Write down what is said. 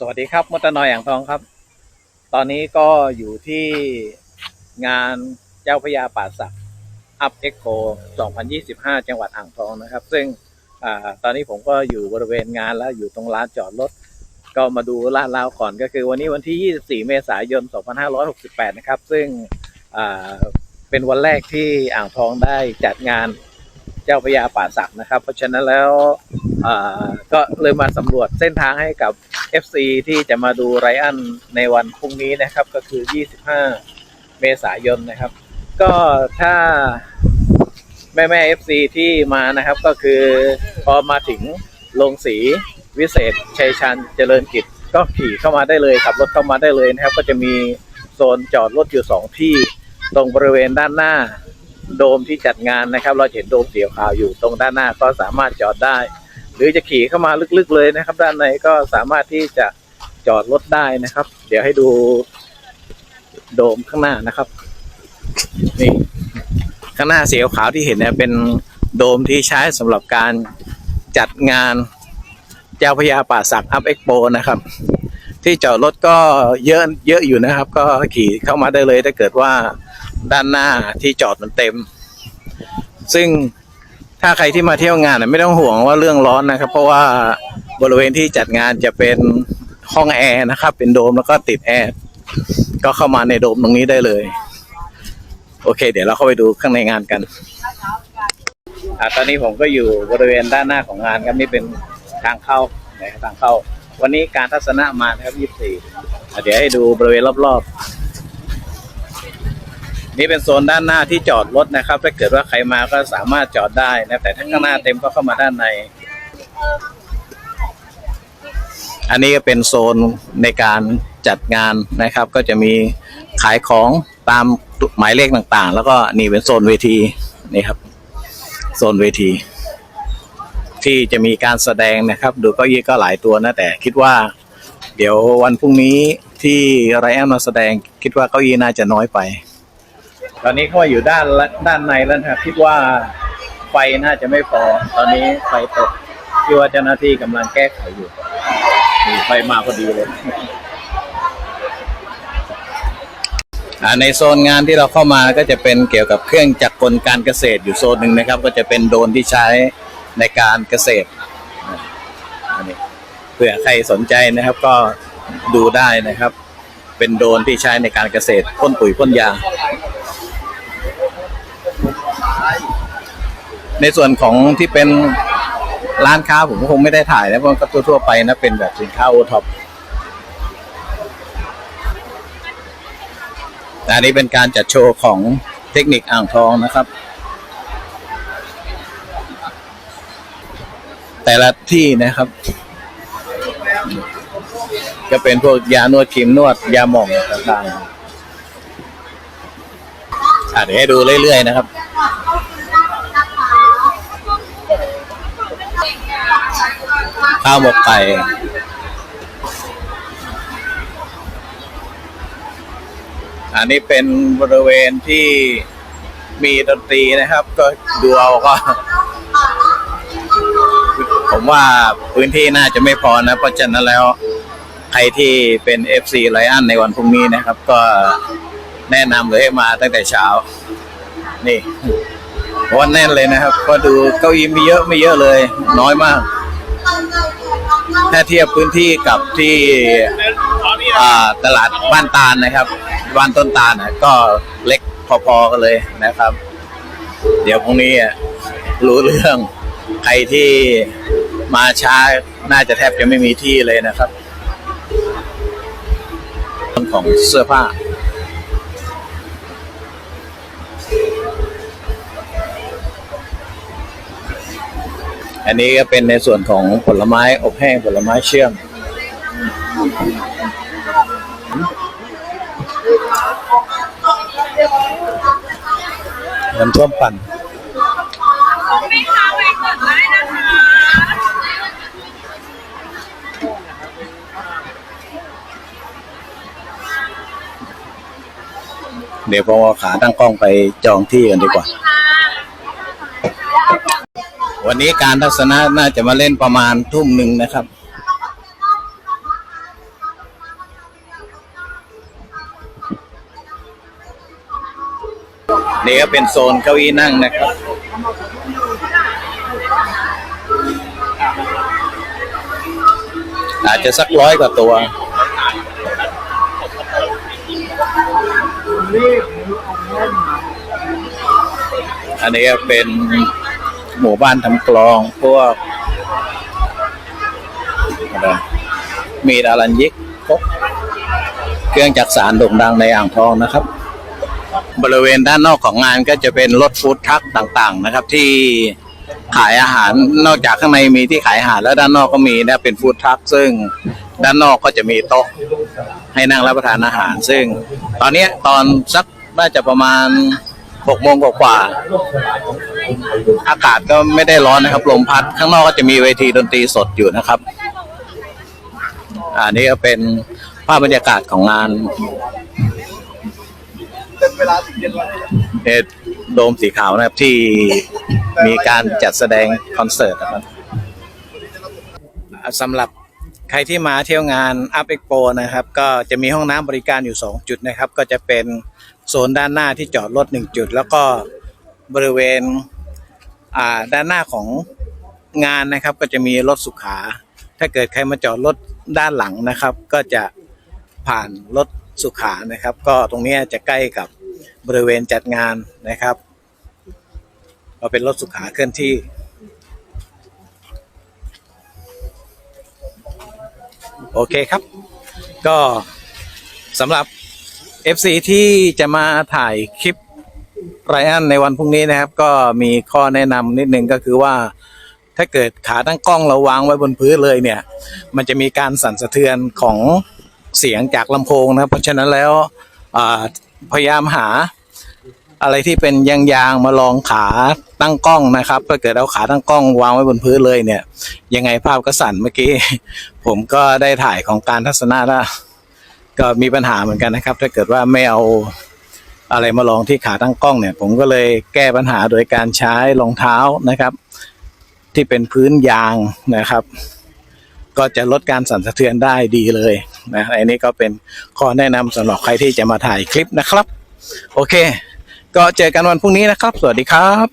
สวัสดีครับมดนอยอ่างทองครับ ตอนนี้ก็อยู่ที่งานเจ้าพยาป่าสักอัพเอ็กโค2025 จังหวัดอ่างทองนะครับ ซึ่งอตอนนี้ผมก็อยู่บริเวณงานแล้วอยู่ตรงลานจอดรถ ก็มาดูลาดราวก่อนก็คือวันนี้วันที่ 24 เมษายน 2568 นะครับ ซึ่งเป็นวันแรกที่อ่างทองได้จัดงาน เจ้าพระยาป่าสักนะครับ เพราะฉะนั้นแล้วก็เลยมาสำรวจเส้นทางให้กับ FC ที่จะมาดูไรอันในวันพรุ่งนี้นะครับ ก็คือ 25 เมษายนนะครับ ก็ถ้าแม่แม่ FC ที่มานะครับก็คือพอมาถึงโรงสีวิเศษชัยชันเจริญกิจ ก็ขี่เข้ามาได้เลยขับรถเข้ามาได้เลยนะครับ ก็จะมีโซนจอดรถอยู่สองที่ตรงบริเวณด้านหน้า โดมที่จัดงานนะครับ เราเห็นโดมสีขาวอยู่ตรงด้านหน้าก็สามารถจอดได้ หรือจะขี่เข้ามาลึกๆเลยนะครับ ด้านในก็สามารถที่จะจอดรถได้นะครับ เดี๋ยวให้ดูโดมข้างหน้านะครับ นี่ข้างหน้าสีขาวที่เห็นเนี่ยเป็นโดมที่ใช้สำหรับการจัดงานเจ้าพระยาป่าสักอัพเอ็กโปนะครับ ที่จอดรถก็เยอะเยอะอยู่นะครับ ก็ขี่เข้ามาได้เลยถ้าเกิดว่า ด้านหน้าที่จอดมันเต็ม ซึ่งถ้าใครที่มาเที่ยวงานไม่ต้องห่วงว่าเรื่องร้อนนะครับ เพราะว่าบริเวณที่จัดงานจะเป็นห้องแอร์นะครับ เป็นโดมแล้วก็ติดแอร์ก็เข้ามาในโดมตรงนี้ได้เลย โอเค เดี๋ยวเราเข้าไปดูข้างในงานกันอ่าตอนนี้ผมก็อยู่บริเวณด้านหน้าของงานครับนี่เป็นทางเข้าทางเข้า วันนี้การทัศนะมานะครับ 24อ่เดี๋ยวให้ดูบริเวณรอบๆ นี่เป็นโซนด้านหน้าที่จอดรถนะครับ ถ้าเกิดว่าใครมาก็สามารถจอดได้นะ แต่ถ้าข้างหน้าเต็มก็เข้ามาด้านใน อันนี้ก็เป็นโซนในการจัดงานนะครับ ก็จะมีขายของตามหมายเลขต่างๆ แล้วก็นี่เป็นโซนเวทีนี่ครับ โซนเวที ที่จะมีการแสดงนะครับ ดูเก้าอี้ก็หลายตัวนะแต่คิดว่า เดี๋ยววันพรุ่งนี้ที่ไรแอนมาแสดงคิดว่าเก้าอี้น่าจะน้อยไป ตอนนี้เข้ามาอยู่ด้านด้านในแล้วนะครับคิดว่าไฟน่าจะไม่พอ ตอนนี้ไฟตกคิดว่าเจ้าหน้าที่กำลังแก้ไขอยู่มีไฟมาพอดีเลยในโซนงานที่เราเข้ามาก็จะเป็นเกี่ยวกับเครื่องจักรกลการเกษตรอยู่โซนหนึ่งนะครับ ก็จะเป็นโดรนที่ใช้ในการเกษตรอันนี้เผื่อใครสนใจนะครับก็ดูได้นะครับ เป็นโดรนที่ใช้ในการเกษตรพ่นปุ๋ยพ่นยา ในส่วนของที่เป็นร้านค้าผมก็คงไม่ได้ถ่ายนะเพราะก็ทั่วๆไปนะเป็นแบบสินค้าโอท็อปอันนี้เป็นการจัดโชว์ของเทคนิคอ่างทองนะครับ แต่ละที่นะครับ ก็เป็นพวกยานวดครีมนวดยาหม่องต่างๆอะเดี๋ยวให้ดูเรื่อยๆนะครับ ข้าวหมกไก่อันนี้เป็นบริเวณที่มีดนตรีนะครับ ก็ดูเอาก็ผมว่าพื้นที่น่าจะไม่พอนะ เพราะฉะนั้นแล้ว ใครที่เป็น FC ไลอันในวันพรุ่งนี้นะครับ ก็แนะนำเลยให้มาตั้งแต่เช้า นี่ว่าแน่นเลยนะครับ ก็ดูเก้าอี้มีเยอะไม่เยอะเลย น้อยมาก ถ้าเทียบพื้นที่กับที่ตลาดบ้านตาลนะครับ บ้านต้นตาลนะก็เล็กพอๆกันเลยนะครับ เดี๋ยวพรุ่งนี้รู้เรื่องใครที่มาช้าน่าจะแทบจะไม่มีที่เลยนะครับเรื่องของเสื้อผ้า อันนี้ก็เป็นในส่วนของผลไม้อบแห้งผลไม้เชื่อม น้ำท่วมปั่นเดี๋ยวพอขาตั้งกล้องไปจองที่กันดีกว่า วันนี้การทัศนะน่าจะมาเล่นประมาณทุ่มหนึ่งนะครับ นี่ก็เป็นโซนเก้าอี้นั่งนะครับอาจจะสักร้อยกว่าตัว อันนี้เป็น หมู่บ้านทำกลอง พวกอะไรมีดารัญยิกครกเครื่องจักสารโด่งดังในอ่างทองนะครับ บริเวณด้านนอกของงานก็จะเป็นรถฟู้ดทัคต่างๆ นะครับ ที่ขายอาหารนอกจากข้างในมีที่ขายอาหารแล้วด้านนอกก็มีนะเป็นฟู้ดทัคซึ่งด้านนอกก็จะมีโต๊ะให้นั่งรับประทานอาหาร ซึ่ง ตอนนี้ตอนสักน่าจะประมาณหกโมงกว่า อากาศก็ไม่ได้ร้อนนะครับลมพัดข้างนอกก็จะมีเวทีดนตรีสดอยู่นะครับ อันนี้ก็เป็นภาพบรรยากาศของงานเออโดมสีขาวนะครับที่มีการจัดแสดงคอนเสิร์ตนะครับสำหรับใครที่มาเที่ยวงาน Up Expo นะครับ ก็จะมีห้องน้ำบริการอยู่ 2 จุดนะครับ ก็จะเป็นโซนด้านหน้าที่จอดรถ1จุด แล้วก็บริเวณ ด้านหน้าของงานนะครับก็จะมีรถสุขา ถ้าเกิดใครมาจอดรถด้านหลังนะครับ ก็จะผ่านรถสุขานะครับ ก็ตรงนี้จะใกล้กับบริเวณจัดงานนะครับก็เป็นรถสุขาเคลื่อนที่ โอเคครับ ก็สำหรับ FC ที่จะมาถ่ายคลิป ไรอันในวันพรุ่งนี้นะครับ ก็มีข้อแนะนำนิดนึงก็คือว่า ถ้าเกิดขาตั้งกล้องเราวางไว้บนพื้นเลยเนี่ย มันจะมีการสั่นสะเทือนของเสียงจากลำโพงนะครับเพราะฉะนั้นแล้วพยายามหาอะไรที่เป็นยางๆมาลองขาตั้งกล้องนะครับถ้าเกิดเอาขาตั้งกล้องวางไว้บนพื้นเลยเนี่ย ยังไงภาพก็สั่นเมื่อกี้ ผมก็ได้ถ่ายของการทัศนะแล้วก็มีปัญหาเหมือนกันนะครับ ถ้าเกิดว่าไม่เอา อะไรมาลองที่ขาตั้งกล้องเนี่ย ผมก็เลยแก้ปัญหาโดยการใช้รองเท้านะครับ ที่เป็นพื้นยางนะครับ ก็จะลดการสั่นสะเทือนได้ดีเลยนะอันนี้ก็เป็นข้อแนะนำสำหรับใครที่จะมาถ่ายคลิปนะครับ โอเค ก็เจอกันวันพรุ่งนี้นะครับ สวัสดีครับ